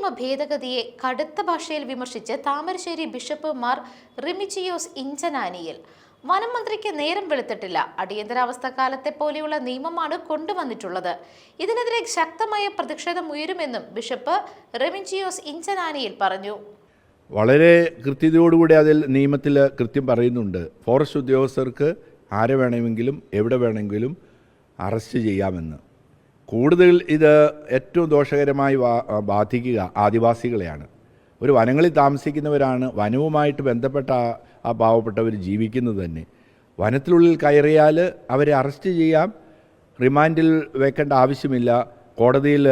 നിയമ ഭേദഗതിയെ കടുത്ത ഭാഷയിൽ വിമർശിച്ച് താമരശ്ശേരി ബിഷപ്പ് മാർ റിമിച്ചിയോസ് ഇഞ്ചനാനിയിൽ. വനം മന്ത്രിക്ക് നേരം വെളുത്തിട്ടില്ല. അടിയന്തരാവസ്ഥ കാലത്തെ പോലെയുള്ള നിയമമാണ് കൊണ്ടുവന്നിട്ടുള്ളത്. ഇതിനെതിരെ ശക്തമായ പ്രതിഷേധം ഉയരുമെന്നും ബിഷപ്പ് റെമിഞ്ചിയോസ് ഇഞ്ചനാനിയിൽ പറഞ്ഞു. വളരെ കൃത്യതയോടുകൂടി അതിൽ നിയമത്തിൽ കൃത്യം പറയുന്നുണ്ട്. ഫോറസ്റ്റ് ഉദ്യോഗസ്ഥർക്ക് ആരെ വേണമെങ്കിലും എവിടെ വേണമെങ്കിലും അറസ്റ്റ് ചെയ്യാമെന്ന്. കൂടുതൽ ഇത് ഏറ്റവും ദോഷകരമായി ബാധിക്കുക ആദിവാസികളെയാണ്. ഒരു വനങ്ങളിൽ താമസിക്കുന്നവരാണ് വനവുമായിട്ട് ബന്ധപ്പെട്ട ആ- പാവപ്പെട്ടവർ ജീവിക്കുന്നത് തന്നെ. വനത്തിനുള്ളിൽ കയറിയാൽ അവരെ അറസ്റ്റ് ചെയ്യാം. റിമാൻഡിൽ വെക്കേണ്ട ആവശ്യമില്ല. കോടതിയിൽ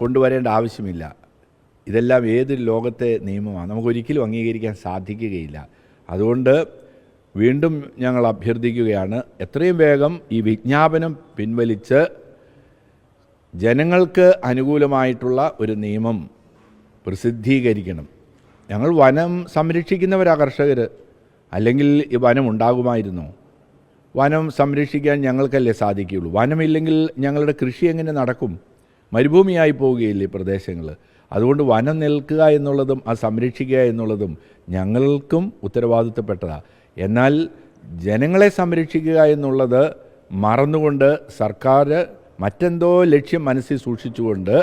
കൊണ്ടുവരേണ്ട ആവശ്യമില്ല. ഇതെല്ലാം ഏത് ലോകത്തെ നിയമമാണ്? നമുക്കൊരിക്കലും അംഗീകരിക്കാൻ സാധിക്കുകയില്ല. അതുകൊണ്ട് വീണ്ടും ഞങ്ങൾ അഭ്യർത്ഥിക്കുകയാണ്. എത്രയും വേഗം ഈ വിജ്ഞാപനം പിൻവലിച്ച് ജനങ്ങൾക്ക് അനുകൂലമായിട്ടുള്ള ഒരു നിയമം പ്രസിദ്ധീകരിക്കണം. ഞങ്ങൾ വനം സംരക്ഷിക്കുന്നവരാ കർഷകർ അല്ലെങ്കിൽ ഈ വനം ഉണ്ടാകുമായിരുന്നു. വനം സംരക്ഷിക്കാൻ ഞങ്ങൾക്കല്ലേ സാധിക്കുകയുള്ളൂ. വനമില്ലെങ്കിൽ ഞങ്ങളുടെ കൃഷി എങ്ങനെ നടക്കും? മരുഭൂമിയായി പോവുകയില്ല ഈ പ്രദേശങ്ങൾ അതുകൊണ്ട് വനം നിൽക്കുക എന്നുള്ളതും അത് സംരക്ഷിക്കുക എന്നുള്ളതും ഞങ്ങൾക്കും ഉത്തരവാദിത്തപ്പെട്ടതാണ് എന്നാൽ ജനങ്ങളെ സംരക്ഷിക്കുക എന്നുള്ളത് മറന്നുകൊണ്ട് സർക്കാർ മറ്റെന്തോ ലക്ഷ്യം മനസ്സിൽ സൂക്ഷിച്ചുകൊണ്ട്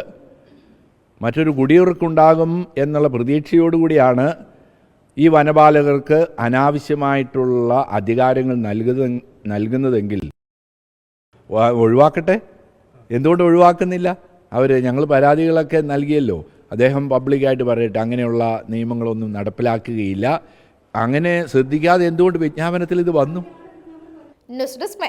മറ്റൊരു കുടിയൊറുക്കുണ്ടാകും എന്നുള്ള പ്രതീക്ഷയോടുകൂടിയാണ് ഈ വനപാലകർക്ക് അനാവശ്യമായിട്ടുള്ള അധികാരങ്ങൾ നൽകുന്ന നൽകുന്നതെങ്കിൽ. ഒഴിവാക്കട്ടെ? എന്തുകൊണ്ട് ഒഴിവാക്കുന്നില്ല? അവർ ഞങ്ങൾ പരാതികളൊക്കെ നൽകിയല്ലോ. അദ്ദേഹം പബ്ലിക്കായിട്ട് പറയട്ടെ അങ്ങനെയുള്ള നിയമങ്ങളൊന്നും നടപ്പിലാക്കുകയില്ല. അങ്ങനെ ശ്രദ്ധിക്കാതെ എന്തുകൊണ്ട് വിജ്ഞാപനത്തിൽ ഇത് വന്നു? News desk